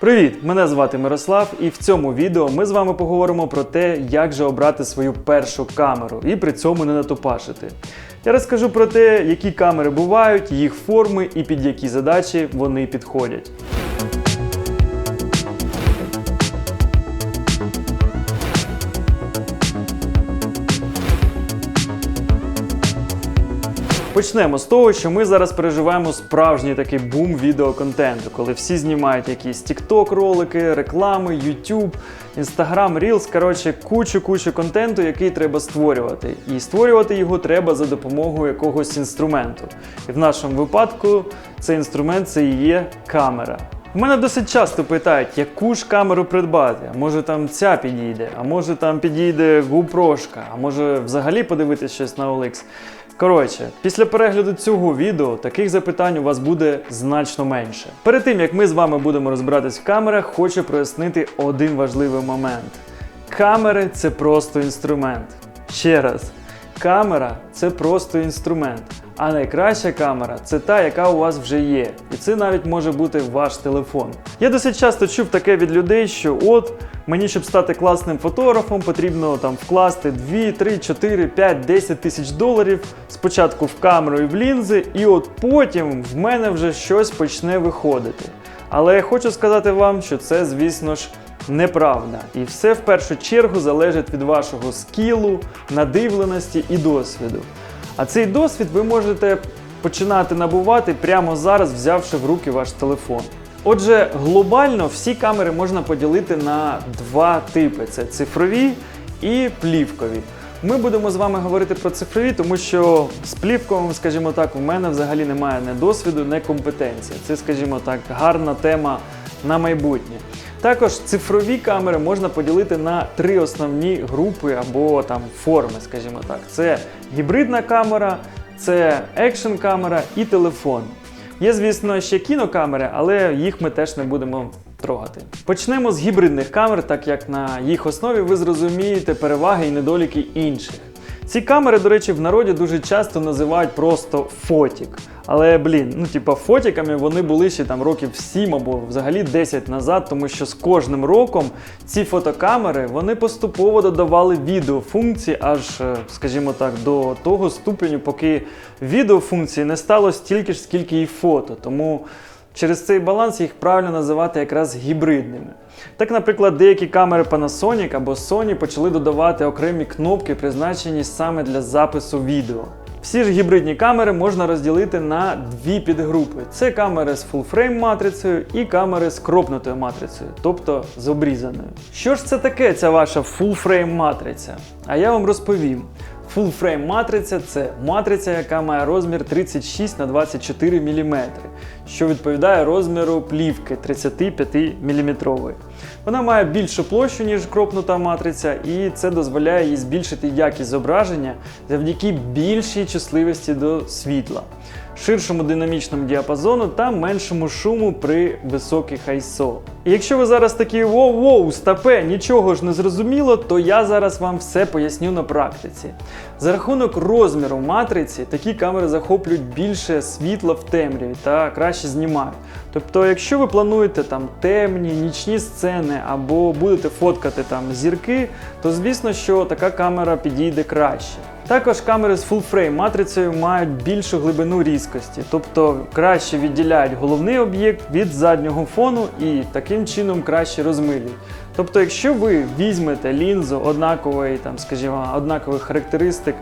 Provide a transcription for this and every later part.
Привіт! Мене звати Мирослав, і в цьому відео ми з вами поговоримо про те, як же обрати свою першу камеру і при цьому не натопашити. Я розкажу про те, які камери бувають, їх форми і під які задачі вони підходять. Почнемо з того, що ми зараз переживаємо справжній такий бум відеоконтенту, коли всі знімають якісь TikTok ролики, реклами, YouTube, Instagram, Reels, коротше, кучу-кучу контенту, який треба створювати. І створювати його треба за допомогою якогось інструменту. І в нашому випадку цей інструмент це і є камера. У мене досить часто питають, яку ж камеру придбати. А може там ця підійде, а може там підійде GoPro, а може взагалі подивитися щось на OLX. Коротше, після перегляду цього відео таких запитань у вас буде значно менше. Перед тим як ми з вами будемо розбиратись в камерах, хочу прояснити один важливий момент: камери це просто інструмент. Ще раз, камера це просто інструмент. А найкраща камера це та, яка у вас вже є. І це навіть може бути ваш телефон. Я досить часто чув таке від людей, що от мені, щоб стати класним фотографом, потрібно там вкласти 2, 3, 4, 5, 10 тисяч доларів спочатку в камеру і в лінзи, і от потім в мене вже щось почне виходити. Але я хочу сказати вам, що це, звісно ж, неправда. І все в першу чергу залежить від вашого скілу, надивленості і досвіду. А цей досвід ви можете починати набувати прямо зараз, взявши в руки ваш телефон. Отже, глобально всі камери можна поділити на два типи: це цифрові і плівкові. Ми будемо з вами говорити про цифрові, тому що з плівковим, скажімо так, у мене взагалі немає ні досвіду, ні компетенції. Це, скажімо так, гарна тема на майбутнє. Також цифрові камери можна поділити на три основні групи або там форми, скажімо так. Це гібридна камера, це екшн камера і телефон. Є, звісно, ще кінокамери, але їх ми теж не будемо трогати. Почнемо з гібридних камер, так як на їх основі ви зрозумієте переваги і недоліки інших. Ці камери, до речі, в народі дуже часто називають просто фотік. Але, блін, ну типа фотіками вони були ще там років 7 або взагалі 10 назад, тому що з кожним роком ці фотокамери вони поступово додавали відеофункції, аж, е, скажімо так, до того ступеню, поки відеофункції не стало стільки ж, скільки і фото. Тому через цей баланс їх правильно називати якраз гібридними. Так, наприклад, деякі камери Panasonic або Sony почали додавати окремі кнопки, призначені саме для запису відео. Всі ж гібридні камери можна розділити на дві підгрупи: це камери з фулфрейм матрицею і камери з кропнутою матрицею, тобто з обрізаною. Що ж це таке, ця ваша фулфрейм матриця? А я вам розповім. Frame матриця це матриця, яка має розмір 36 на 24 мм, що відповідає розміру плівки 35 мм. Вона має більшу площу, ніж кропнута матриця, і це дозволяє їй збільшити якість зображення завдяки більшій чутливості до світла, ширшому динамічному діапазону та меншому шуму при високих ISO. І якщо ви зараз такі воу-воу, стапе, нічого ж не зрозуміло, то я зараз вам все поясню на практиці. За рахунок розміру матриці такі камери захоплюють більше світла в темряві та краще знімають. Тобто, якщо ви плануєте там темні, нічні сцени або будете фоткати там зірки, то звісно, що така камера підійде краще. Також камери з фулфрейм матрицею мають більшу глибину різкості, тобто краще відділяють головний об'єкт від заднього фону і таким чином краще розмилюють. Тобто, якщо ви візьмете лінзу однакової, там, скажімо, однакових характеристик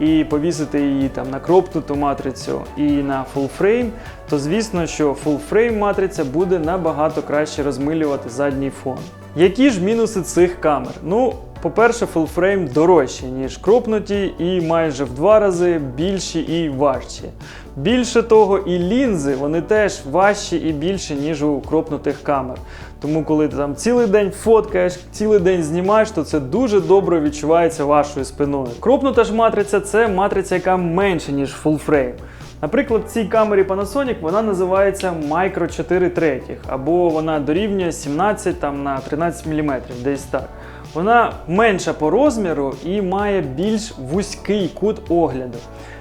і повісити її там на кропнуту матрицю і на фулфрейм, то звісно, що фулфрейм матриця буде набагато краще розмилювати задній фон. Які ж мінуси цих камер? Ну, по-перше, фулфрейм дорожчий, ніж кропнуті, і майже в два рази більші і важчі. Більше того, і лінзи вони теж важчі і більші, ніж у кропнутих камер. Тому, коли ти там цілий день фоткаєш, цілий день знімаєш, то це дуже добре відчувається вашою спиною. Кропнута ж матриця це матриця, яка менша, ніж фулфрейм. Наприклад, в цій камері Panasonic вона називається Micro 4 третіх, або вона дорівнює 17 там, на 13 мм, десь так. Вона менша по розміру і має більш вузький кут огляду.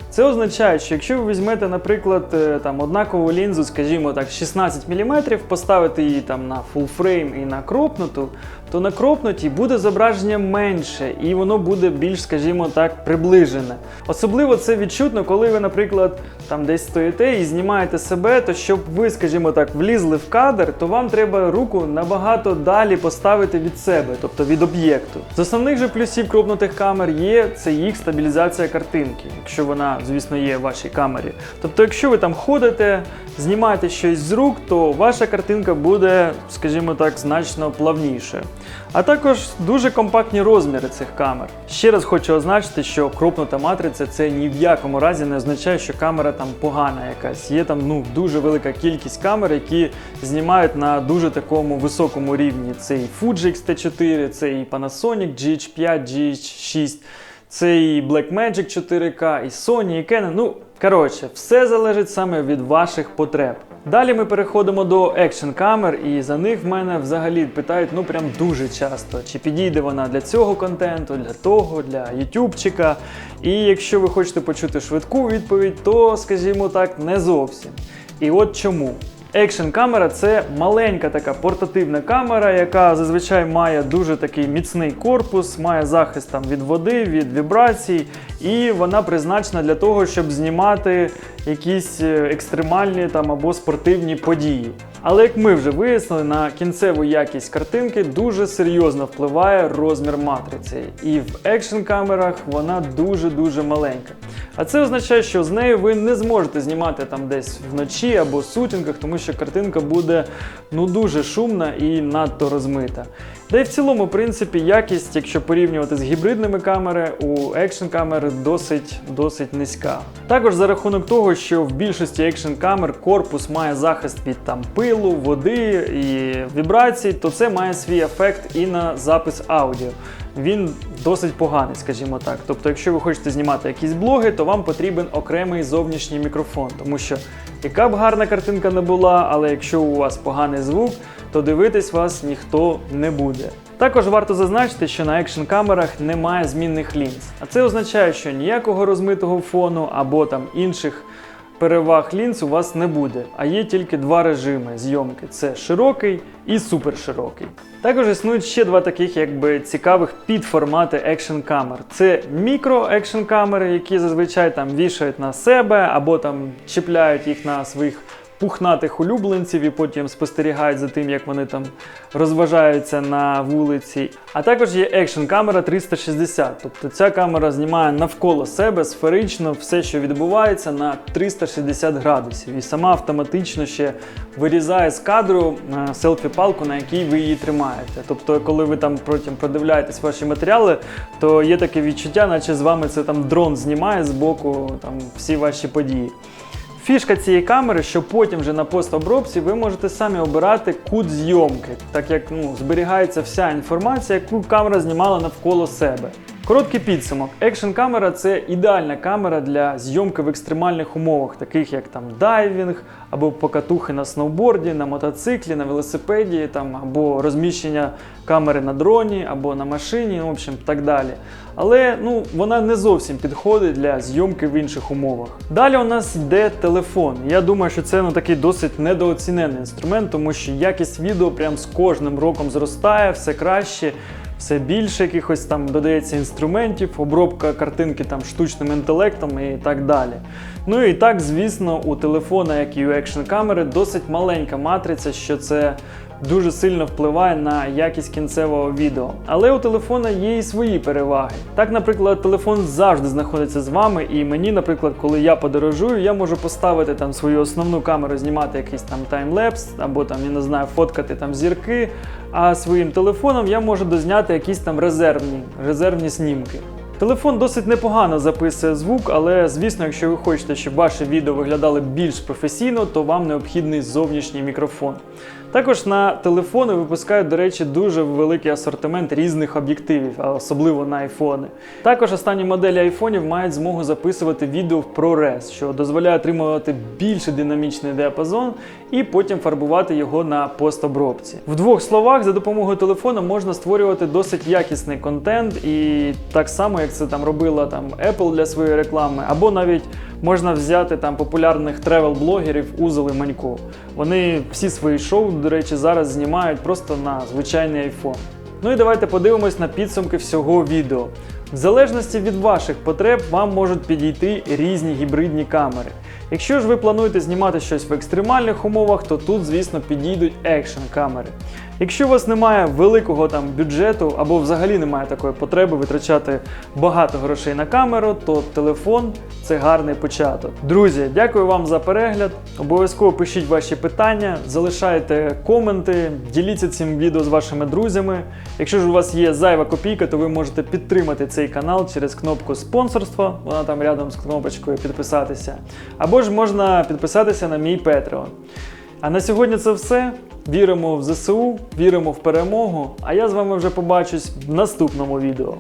Це означає, що якщо ви візьмете, наприклад, е, там однакову лінзу, скажімо так, 16 мм, поставите її там на frame і на кропнуту, то на кропнутій буде зображення менше і воно буде більш, скажімо так, приближене. Особливо це відчутно, коли ви, наприклад, там десь стоїте і знімаєте себе, то щоб ви, скажімо так, влізли в кадр, то вам треба руку набагато далі поставити від себе, тобто від об'єкту. З основних же плюсів кропнутих камер є це їх стабілізація картинки, якщо вона, звісно, є в вашій камері. Тобто, якщо ви там ходите, знімаєте щось з рук, то ваша картинка буде, скажімо так, значно плавніше. А також дуже компактні розміри цих камер. Ще раз хочу означити, що кропнута матриця це ні в якому разі не означає, що камера там погана якась. Є там ну дуже велика кількість камер, які знімають на дуже такому високому рівні. Це і Fuji X-T4, це і Panasonic GH5, GH6, це і Blackmagic 4K, і Sony, і Canon. Ну, коротше, все залежить саме від ваших потреб. Далі ми переходимо до екшн камер, і за них в мене взагалі питають ну прям дуже часто, чи підійде вона для цього контенту, для того, для ютубчика. І якщо ви хочете почути швидку відповідь, то скажімо так, не зовсім. І от чому. Екшн камера це маленька така портативна камера, яка зазвичай має дуже такий міцний корпус, має захист там від води, від вібрацій, і вона призначена для того, щоб знімати якісь е, екстремальні там або спортивні події. Але як ми вже вияснили, на кінцеву якість картинки дуже серйозно впливає розмір матриці. І в екшн камерах вона дуже-дуже маленька. А це означає, що з нею ви не зможете знімати там десь вночі або в сутінках, тому що картинка буде ну дуже шумна і надто розмита. Та й в цілому, в принципі, якість, якщо порівнювати з гібридними камери, у екшн камери досить досить низька. Також за рахунок того, що в більшості екшн камер корпус має захист від там пилу, води і вібрацій, то це має свій ефект і на запис аудіо. Він досить поганий, скажімо так. Тобто, якщо ви хочете знімати якісь блоги, то вам потрібен окремий зовнішній мікрофон, тому що яка б гарна картинка не була, але якщо у вас поганий звук, то дивитись вас ніхто не буде. Також варто зазначити, що на екшн камерах немає змінних лінз. А це означає, що ніякого розмитого фону або там інших переваг лінз у вас не буде, а є тільки два режими зйомки: це широкий і суперширокий. Також існують ще два таких якби цікавих підформати екшн камер. Це мікро екшн камери, які зазвичай там вішають на себе або там чіпляють їх на своїх пухнатих улюбленців і потім спостерігають за тим, як вони там розважаються на вулиці. А також є екшн камера 360, тобто ця камера знімає навколо себе сферично все, що відбувається на 360 градусів, і сама автоматично ще вирізає з кадру е, селфі-палку, на якій ви її тримаєте. Тобто, коли ви там потім продивляєтесь ваші матеріали, то є таке відчуття, наче з вами це там дрон знімає з боку там всі ваші події. Фішка цієї камери, що потім вже на постобробці ви можете самі обирати кут зйомки, так як ну, зберігається вся інформація, яку камера знімала навколо себе. Короткий підсумок. Екшн камера це ідеальна камера для зйомки в екстремальних умовах, таких як там дайвінг, або покатухи на сноуборді, на мотоциклі, на велосипеді, там, або розміщення камери на дроні, або на машині, ну, в общем, так далі. Але ну, вона не зовсім підходить для зйомки в інших умовах. Далі у нас йде телефон. Я думаю, що це ну, такий досить недооцінений інструмент, тому що якість відео прям з кожним роком зростає, все краще. Все більше якихось там додається інструментів, обробка картинки там штучним інтелектом і так далі. Ну і так, звісно, у телефона, як і у екшн камери, досить маленька матриця, що це дуже сильно впливає на якість кінцевого відео. Але у телефона є і свої переваги. Так, наприклад, телефон завжди знаходиться з вами, і мені, наприклад, коли я подорожую, я можу поставити там свою основну камеру, знімати якийсь там таймлепс, або там, я не знаю, фоткати там зірки. А своїм телефоном я можу дозняти якісь там резервні, резервні знімки. Телефон досить непогано записує звук, але звісно, якщо ви хочете, щоб ваше відео виглядало більш професійно, то вам необхідний зовнішній мікрофон. Також на телефони випускають, до речі, дуже великий асортимент різних об'єктивів, особливо на айфони. Також останні моделі айфонів мають змогу записувати відео в ProRes, що дозволяє отримувати більше динамічний діапазон і потім фарбувати його на постобробці. В двох словах, за допомогою телефону можна створювати досить якісний контент, і так само, як це там робила там Apple для своєї реклами, або навіть можна взяти там популярних тревел-блогерів Узел Манько. Вони всі свої шоу, до речі, зараз знімають просто на звичайний iPhone. Ну і давайте подивимось на підсумки всього відео. В залежності від ваших потреб вам можуть підійти різні гібридні камери. Якщо ж ви плануєте знімати щось в екстремальних умовах, то тут, звісно, підійдуть екшн камери. Якщо у вас немає великого там бюджету або взагалі немає такої потреби витрачати багато грошей на камеру, то телефон це гарний початок. Друзі, дякую вам за перегляд. Обов'язково пишіть ваші питання, залишайте коменти, діліться цим відео з вашими друзями. Якщо ж у вас є зайва копійка, то ви можете підтримати цей канал через кнопку спонсорства, вона там рядом з кнопочкою підписатися. Або ж можна підписатися на мій Patreon. А на сьогодні це все. Віримо в ЗСУ, віримо в перемогу. А я з вами вже побачусь в наступному відео.